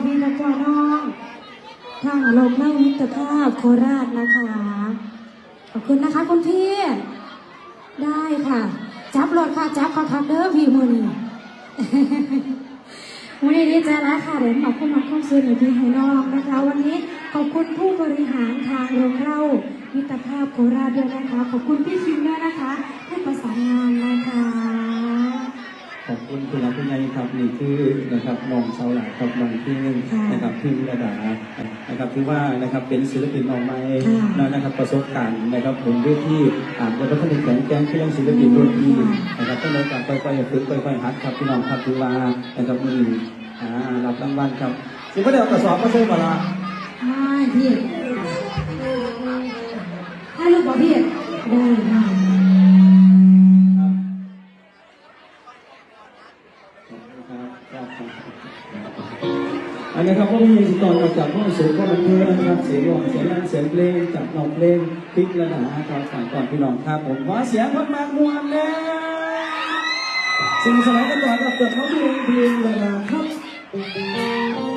พ่อพี่และพ่อน้องทางลกนั่มิตรภาพโคราชนะคะ ขอบคุณนะคะคุณพี่ ได้ค่ะ จับรถค่ะ จับเขาคักเด้อพี่มือนี่วันนี้ดีใจแล้วค่ะเดี๋ยวขอบคุณมาข้มซื้อในพี่ให้น้องนะคะ วันนี้ขอบคุณผู้บริหารทางโรงเล่ามิตรภาพโคราชด้วยนะคะ ขอบคุณพี่ฟิมด้วยนะคะผู้ประสานงานนะคะ คุณคุณรับคุณยายครับนี่คือนะครับน้องเสาหลายครับน้องที่หนึ่งนะครับพิมระดานะครับถือว่านะครับเป็นศิลปินน้องใหม่นะครับประสบการณ์นะครับผมด้วยที่อ่านแล้วก็ต้องแข็งแกร่งที่ยังศิลปินรุ่นพี่นะครับต้องเลยการค่อยๆฝึกค่อยๆหัดครับพี่น้องครับถือว่านะครับมีอ่ารับรางวัลครับสิบประเดี๋ยวกระสอบก็ใช่เวลาไม่พี่ พวกนี้ครับก็มีตอนออกจากห้องสูงก็มันเพื่อนะครับ เสียงร้องเสียงนั่นเสียงเพลงจากน้องเพลงพลิกระดาครับฝากก่อนพี่น้องครับผมขอเสียงพักมากมวนแลยสิ่งสลายกันต่อกับเกิดเขาเพลงเพลงระนาครับ